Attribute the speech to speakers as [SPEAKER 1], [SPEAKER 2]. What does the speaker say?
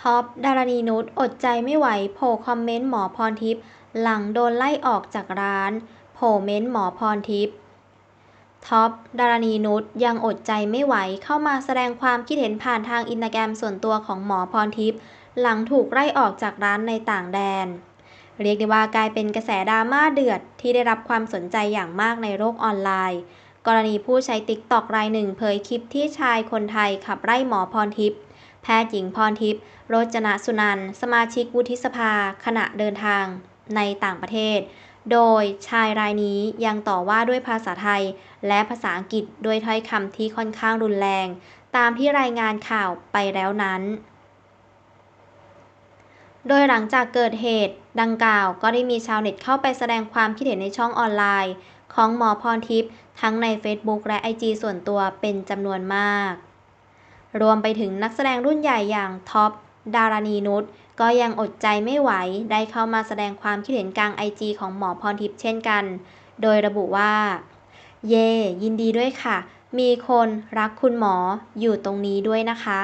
[SPEAKER 1] ท็อป ดารณีนุช อดใจไม่ไหว โผล่คอมเมนต์หมอพรทิพย์ หลังโดนไล่ออกจากร้าน โผล่เม้นต์หมอพรทิพย์ ท็อป ดารณีนุช ยังอดใจไม่ไหว เข้ามาแสดงความคิดเห็นผ่านทางอินสตาแกรมส่วนตัวของหมอพรทิพย์ หลังถูกไล่ออกจากร้านในต่างแดน เรียกได้ว่ากลายเป็นกระแสดราม่าเดือดที่ได้รับความสนใจอย่างมากในโลกออนไลน์ กรณีผู้ใช้ติ๊กตอกรายหนึ่งเผยคลิปที่ชายคนไทยขับไล่หมอพรทิพย์ แพทย์หญิงพรทิพย์โรจนสุนันท์สมาชิกวุฒิสภา ขณะเดินทางในต่างประเทศ โดยชายรายนี้ยังต่อว่าด้วยภาษาไทย และภาษาอังกฤษด้วยถ้อยคำที่ค่อนข้างรุนแรง ตามที่รายงานข่าวไปแล้วนั้น โดยหลังจากเกิดเหตุดังกล่าวก็ได้มีชาวเน็ตเข้าไปแสดงความคิดเห็นในช่องออนไลน์ ของหมอพรทิพย์ทั้งใน Facebook และ IG ส่วนตัวเป็นจำนวนมาก รวมไปถึงนักแสดงรุ่นใหญ่อย่างท็อป ดารณีนุช ก็ยังอดใจไม่ไหว ได้เข้ามาแสดงความคิดเห็นกลางไอจีของหมอพรทิพย์เช่นกัน โดยระบุว่า เย่ยินดีด้วยค่ะ มีคนรักคุณหมออยู่ตรงนี้ด้วยนะคะ